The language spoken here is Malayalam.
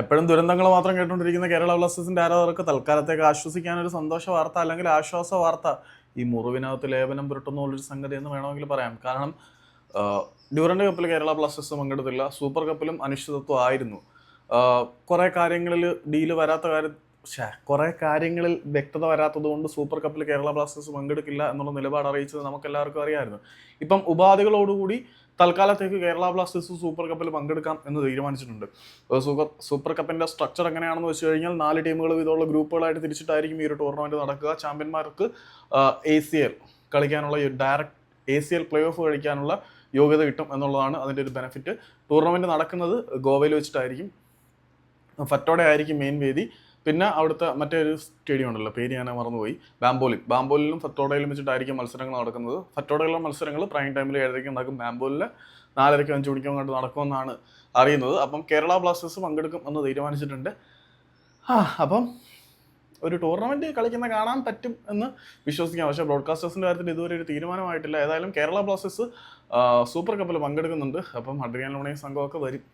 എപ്പോഴും ദുരന്തങ്ങൾ മാത്രം കേട്ടുകൊണ്ടിരിക്കുന്ന കേരള ബ്ലാസ്റ്റേഴ്സിന്റെ ആരാധകർക്ക് തൽക്കാലത്തേക്ക് ആശ്വസിക്കാൻ ഒരു സന്തോഷ വാർത്ത അല്ലെങ്കിൽ ആശ്വാസ വാർത്ത ഈ മുറിവിനകത്ത് ലേപനം പുരട്ടുന്ന ഒരു സംഗതി എന്ന് വേണമെങ്കിൽ പറയാം. കാരണം ഡ്യൂറന്റ് കപ്പിൽ കേരള ബ്ലാസ്റ്റേഴ്സ് പങ്കെടുത്തില്ല സൂപ്പർ കപ്പിലും അനിശ്ചിതത്വം ആയിരുന്നു. കുറേ കാര്യങ്ങളിൽ ഡീൽ വരാത്ത കാര്യം കുറെ കാര്യങ്ങളിൽ വ്യക്തത വരാത്തത് കൊണ്ട് സൂപ്പർ കപ്പിൽ കേരള ബ്ലാസ്റ്റേഴ്സ് പങ്കെടുക്കില്ല എന്നുള്ള നിലപാട് അറിയിച്ചത് നമുക്ക് എല്ലാവർക്കും അറിയാമായിരുന്നു ഇപ്പം ഉപാധികളോടുകൂടി തൽക്കാലത്തേക്ക് കേരള ബ്ലാസ്റ്റേഴ്സ് സൂപ്പർ കപ്പിൽ പങ്കെടുക്കാം എന്ന് തീരുമാനിച്ചിട്ടുണ്ട്. സൂപ്പർ സൂപ്പർ കപ്പിന്റെ സ്ട്രക്ചർ എങ്ങനെയാണെന്ന് വെച്ച് കഴിഞ്ഞാൽ നാല് ടീമുകൾ ഇതുള്ള ഗ്രൂപ്പുകളായിട്ട് തിരിച്ചിട്ടായിരിക്കും ഈ ഒരു ടൂർണമെന്റ് നടക്കുക. ചാമ്പ്യന്മാർക്ക് എ സി എൽ കളിക്കാനുള്ള direct A C L play off കളിക്കാനുള്ള യോഗ്യത കിട്ടും എന്നുള്ളതാണ് അതിന്റെ ഒരു ബെനിഫിറ്റ് ടൂർണമെന്റ് നടക്കുന്നത് ഗോവയിൽ വെച്ചിട്ടായിരിക്കും. ഫറ്റോടെ ആയിരിക്കും മെയിൻ വേദി. പിന്നെ അവിടുത്തെ മറ്റേ ഒരു സ്റ്റേഡിയം ഉണ്ടല്ലോ പേര് ഞാൻ മറന്നുപോയി. ബാംബോലിൽ. ബാംബോലിലും ഫത്തോഡയിലും വെച്ചിട്ടായിരിക്കും മത്സരങ്ങൾ നടക്കുന്നത്. ഫറ്റോഡയിലുള്ള മത്സരങ്ങൾ പ്രൈം ടൈമിൽ ഏഴരയ്ക്ക് നടക്കും ബാംബോലിൽ നാലരയ്ക്ക് അഞ്ച് മണിക്കും കണ്ട് നടക്കുമെന്നാണ് അറിയുന്നത്. അപ്പം കേരള ബ്ലാസ്റ്റേഴ്സ് പങ്കെടുക്കും എന്ന് തീരുമാനിച്ചിട്ടുണ്ട്. ആ അപ്പം ഒരു ടൂർണമെന്റ് കളിക്കുന്ന കാണാൻ പറ്റും എന്ന് വിശ്വസിക്കാം. പക്ഷേ ബ്രോഡ്കാസ്റ്റേഴ്സിന്റെ കാര്യത്തിൽ ഇതുവരെ ഒരു തീരുമാനമായിട്ടില്ല. ഏതായാലും കേരള ബ്ലാസ്റ്റേഴ്സ് സൂപ്പർ കപ്പിൽ പങ്കെടുക്കുന്നുണ്ട്. അപ്പം അഡ്രിയാൻ ലോണയും സംഘമൊക്കെ വരും.